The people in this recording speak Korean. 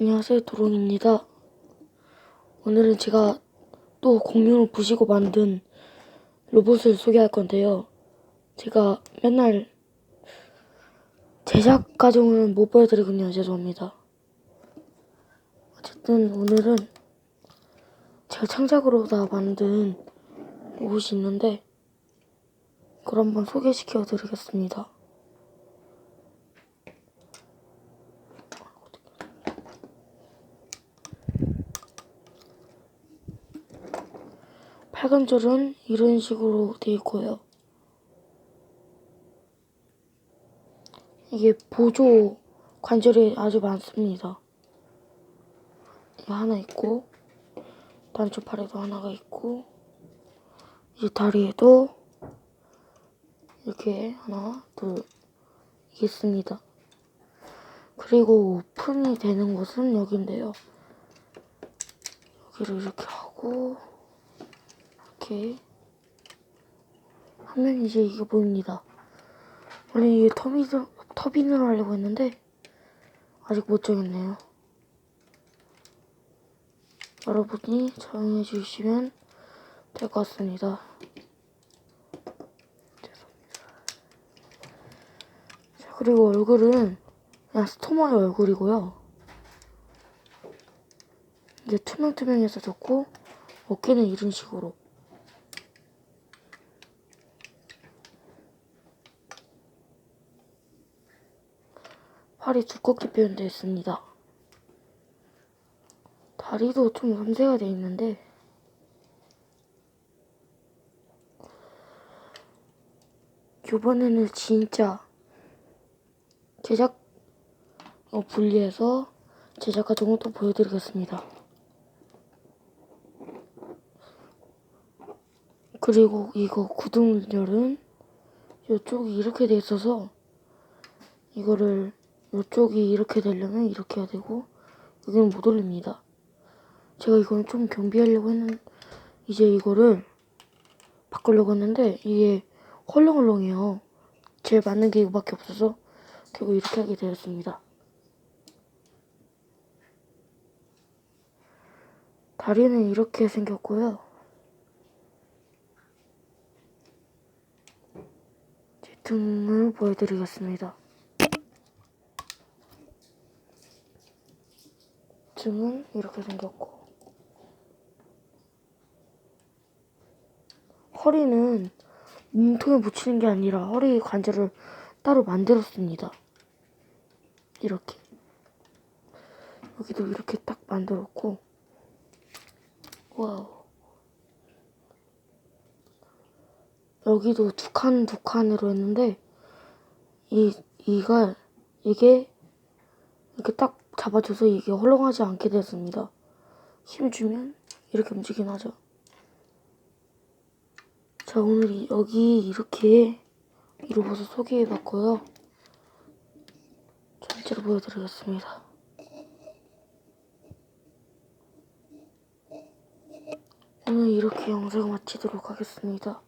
안녕하세요 도롱입니다. 오늘은 제가 또 공룡을 부시고 만든 로봇을 소개할 건데요. 제가 맨날 제작 과정은 못 보여드리군요. 죄송합니다. 어쨌든 오늘은 제가 창작으로 다 만든 로봇이 있는데 그걸 한번 소개시켜 드리겠습니다. 빨간 줄은 이런 식으로 되어 있고요. 이게 보조 관절이 아주 많습니다. 하나 있고, 단쪽 팔에도 하나가 있고, 이 다리에도 이렇게 하나, 둘, 있습니다. 그리고 오픈이 되는 곳은 여기인데요. 여기를 이렇게 하고, 이렇게 하면 이제 이게 보입니다. 원래 이게 터빈으로, 터빈으로 하려고 했는데 아직 못 정했네요. 여러분이 정해 주시면 될 것 같습니다. 자, 그리고 얼굴은 그냥 스토머의 얼굴이고요. 이게 투명투명해서 좋고 어깨는 이런 식으로 팔이 두껍게 표현되어 있습니다. 다리도 좀 섬세가 되어 있는데 이번에는 진짜 제작 어, 분리해서 제작 과정을 또 보여드리겠습니다. 그리고 이거 구동열은 이쪽이 이렇게 돼 있어서 이거를 이쪽이 이렇게 되려면 이렇게 해야 되고 여기는 못 올립니다. 제가 이거는 좀 경비하려고 했는 이제 이거를 바꾸려고 했는데 이게 헐렁헐렁해요. 제일 맞는 게 이거밖에 없어서 결국 이렇게 하게 되었습니다. 다리는 이렇게 생겼고요. 제 등을 보여드리겠습니다. 등은 이렇게 생겼고. 허리는 몸통에 붙이는 게 아니라 허리 관절을 따로 만들었습니다. 이렇게. 여기도 이렇게 딱 만들었고. 와우. 여기도 두 칸 두 칸으로 했는데 이 이가 이게 이렇게 딱 잡아줘서 이게 헐렁하지 않게 됐습니다. 힘 주면 이렇게 움직이긴 하죠. 자, 오늘 이- 여기 이렇게 이 로봇을 소개해봤고요. 전체로 보여드리겠습니다. 오늘 이렇게 영상을 마치도록 하겠습니다.